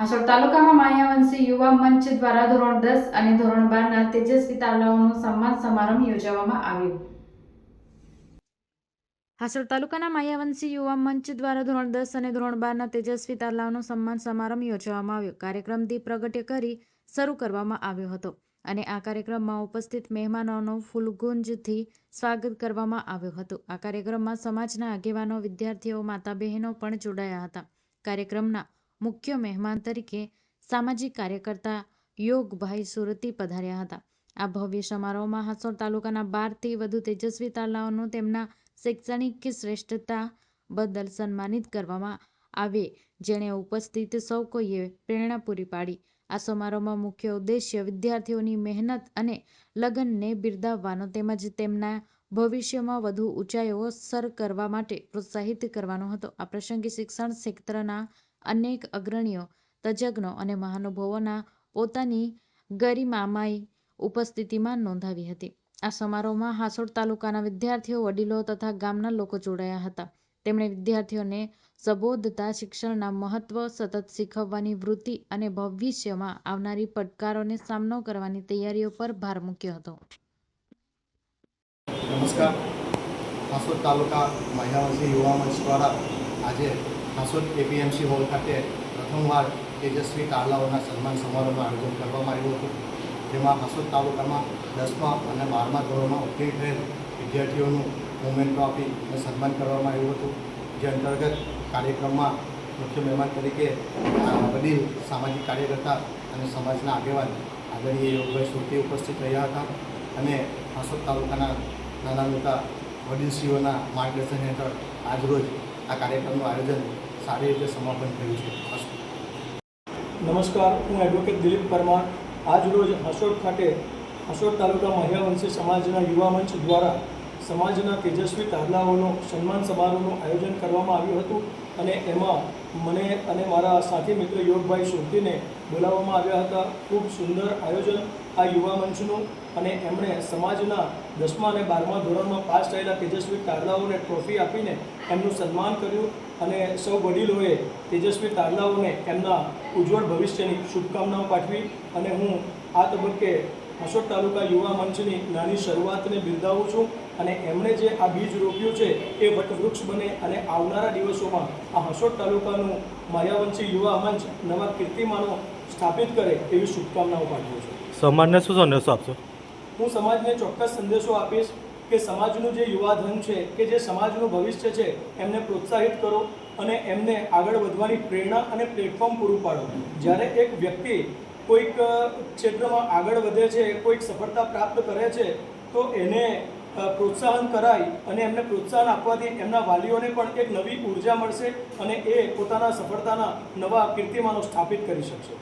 હાસોડ તાલુકામાં માયાવંશી યુવા મંચ દ્વારા ધોરણ દસ અને ધોરણ બારના તેજસ્વી તાલાઓનો સન્માન સમારંભ યોજવામાં આવ્યો. હાસોડ તાલુકાના માયાવંશી યુવા મંચ દ્વારા ધોરણ દસ અને ધોરણ બારના તેજસ્વી તારલાઓનો સન્માન સમારંભ યોજવામાં આવ્યો. કાર્યક્રમ દીપ પ્રગટ્ય કરી શરૂ કરવામાં આવ્યો હતો અને આ કાર્યક્રમમાં ઉપસ્થિત મહેમાનોનું ફૂલગુંજથી સ્વાગત કરવામાં આવ્યું હતું. આ કાર્યક્રમમાં સમાજના આગેવાનો, વિદ્યાર્થીઓ માતા બહેનો પણ જોડાયા હતા. કાર્યક્રમના મુખ્ય મહેમાન તરીકે સામાજિક કાર્યકર્તા યોગભાઈ સુરતી પધાર્યા હતા. આ ભવ્ય સમારોહમાં હાસોડ તાલુકાના બારથી વધુ તેજસ્વી તાલાઓનું તેમના શૈક્ષણિક શ્રેષ્ઠતા બદલ સન્માનિત કરવામાં આવે, જેણે ઉપસ્થિત સૌ કોઈએ પ્રેરણા પૂરી પાડી. આ સમારોહમાં મુખ્ય ઉદ્દેશ્ય વિદ્યાર્થીઓની મહેનત અને લગનને બિરદાવવાનો તેમજ તેમના ભવિષ્યમાં વધુ ઊંચાઈઓ સર કરવા માટે પ્રોત્સાહિત કરવાનો હતો. આ પ્રસંગે શિક્ષણ ક્ષેત્રના અનેક અગ્રણીઓ, તજજ્ઞો અને મહાનુભાવોના પોતાની ગરિમામય ઉપસ્થિતિમાં નોંધાવી હતી. આ સમારોહમાં હાસોડ તાલુકાના વિદ્યાર્થીઓ, વડીલો તથા ગામના લોકો જોડાયા હતા. તેમણે વિદ્યાર્થીઓને સંબોધતા શિક્ષણના મહત્વ સતત શીખવવાની વૃત્તિ અને ભવિષ્યમાં આવનારી પડકારોને સામનો કરવાની તૈયારીઓ પર ભાર મૂક્યો હતો. નમસ્કાર. હાસોદ તાલુકા મહિલાવંશી યુવા મંચ દ્વારા આજે હાસોદ એપીએમસી હોલ ખાતે પ્રથમવાર તેજસ્વી તારલાઓના સન્માન સમારોહનું આયોજન કરવામાં આવ્યું હતું. જેમાં હાસોદ તાલુકામાં દસમા અને બારમા ધોરણમાં ઉત્તીર્ણ થયેલ વિદ્યાર્થીઓનું મોમેન્ટો આપી અને સન્માન કરવામાં આવ્યું હતું. જે અંતર્ગત કાર્યક્રમમાં મુખ્ય મહેમાન તરીકે વડીલ, સામાજિક કાર્યકર્તા અને સમાજના આગેવાન, આદરણીય યોગભાઈ સુરતી ઉપસ્થિત રહ્યા હતા અને હાંસોદ તાલુકાના નાના મોટા વડીલશ્રીઓના માર્ગદર્શન હેઠળ આજરોજ આ કાર્યક્રમનું આયોજન સારી રીતે સમાપન થયું છે. નમસ્કાર, હું એડવોકેટ દિલીપ પરમાર. આજ રોજ હાસોડ ખાતે હસોડ તાલુકા મહિલાવંશી સમાજના યુવા મંચ દ્વારા સમાજના તેજસ્વી તારલાઓનો સન્માન સમારોહનું આયોજન કરવામાં આવ્યું હતું અને એમાં મને અને મારા સાથી મિત્ર યોગભાઈ સુરતીને બોલાવવામાં આવ્યા હતા. ખૂબ સુંદર આયોજન આ યુવા મંચનું અને એમણે સમાજના દસમા અને બારમા ધોરણમાં પાસ થયેલા તેજસ્વી તારલાઓને ટ્રોફી આપીને એમનું સન્માન કર્યું અને સૌ વડીલોએ તેજસ્વી તારલાઓને એમના ઉજ્જવળ ભવિષ્યની શુભકામનાઓ પાઠવી અને હું આ તબક્કે હાસોડ તાલુકા યુવા મંચની નાની શરૂઆતને બિરદાવું છું અને એમણે જે આ બીજ રોપ્યું છે એ વટવૃક્ષ બને અને આવનારા દિવસોમાં આ હસોટ તાલુકાનું માયાવંશી યુવા મંચ નવા કીર્તિમાનો સ્થાપિત કરે એવી શુભકામનાઓ પાઠવું છું. સમાજને શું સંદેશો આપશો? હું સમાજને ચોક્કસ સંદેશો આપીશ કે સમાજનું જે યુવાધન છે કે જે સમાજનું ભવિષ્ય છે એમને પ્રોત્સાહિત કરો અને એમને આગળ વધવાની પ્રેરણા અને પ્લેટફોર્મ પૂરું પાડો. જ્યારે એક વ્યક્તિ કોઈક ક્ષેત્રમાં આગળ વધે છે, કોઈક સફળતા પ્રાપ્ત કરે છે, તો એને પ્રોત્સાહન કરાય અને એમને પ્રોત્સાહન આપવાથી એમના વાલીઓને પણ એક નવી ઊર્જા મળશે અને એ પોતાના સફળતાના નવા કીર્તિમાનો સ્થાપિત કરી શકશે.